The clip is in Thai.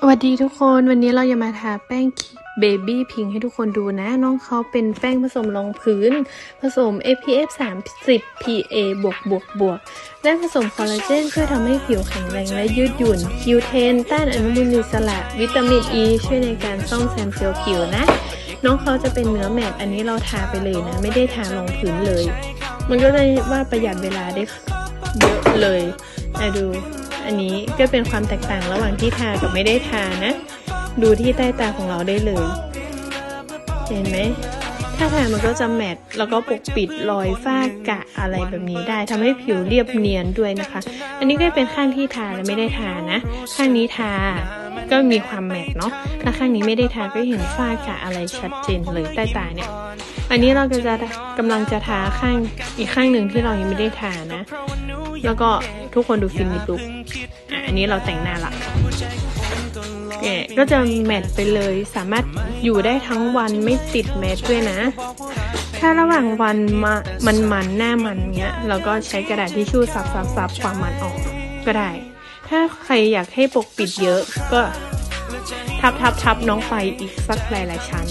สวัสดีทุกคนวันนี้เราจะมาทาแป้งเบบี้พิงให้ทุกคนดูนะ น้องเขาเป็นแป้งผสมรองพื้น ผสม SPF 30 PA บวกบวกบวกและผสมคอลลาเจนช่วยทำให้ผิวแข็งแรงและยืดหยุ่น Q10 ต้านอนุมูลอิสระวิตามิน E ช่วยในการซ่อมแซมเซลล์ผิวนะ น้องเขาจะเป็นเนื้อแมตอันนี้เราทาไปเลยนะ ไม่ได้ทารองพื้นเลย มันก็เลยว่าประหยัดเวลาได้เยอะเลยนะดู อันนี้ก็เป็นความแตกต่างระหว่างที่ทากับไม่ได้ทานะ ดูที่ใต้ตาของเราได้เลย เห็นไหมถ้าทามันก็จะแมตต์แล้วก็ปกปิดรอยฝ้ากระอะไรแบบนี้ได้ทำให้ผิวเรียบเนียนด้วยนะคะ อันนี้ก็เป็นข้างที่ทาและไม่ได้ทานะ ข้างนี้ทา ก็มีความแมตต์เนาะถ้าข้างนี้ไม่ได้ทาก็เห็นฝ้ากระอะไรชัดเจนเลยใต้ตาเนี่ย อันนี้เราก็จะกำลังจะทาข้างอีกข้างหนึ่งที่เรายังไม่ได้ทานะ แล้วก็ทุกคนดูฟินิชลุกอะอันนี้เราแต่งหน้าละเนี่ยก็จะแมทไปเลยสามารถอยู่ได้ทั้งวันไม่ติดแมทด้วยนะ ถ้าระหว่างวันมามันมันหน้ามันเนี้ยเราก็ใช้กระดาษทิชชู่ซับซับซับความมันออกก็ได้ ถ้าใครอยากให้ปกปิดเยอะก็ทับทับทับน้องไปอีกสักหลายๆชั้น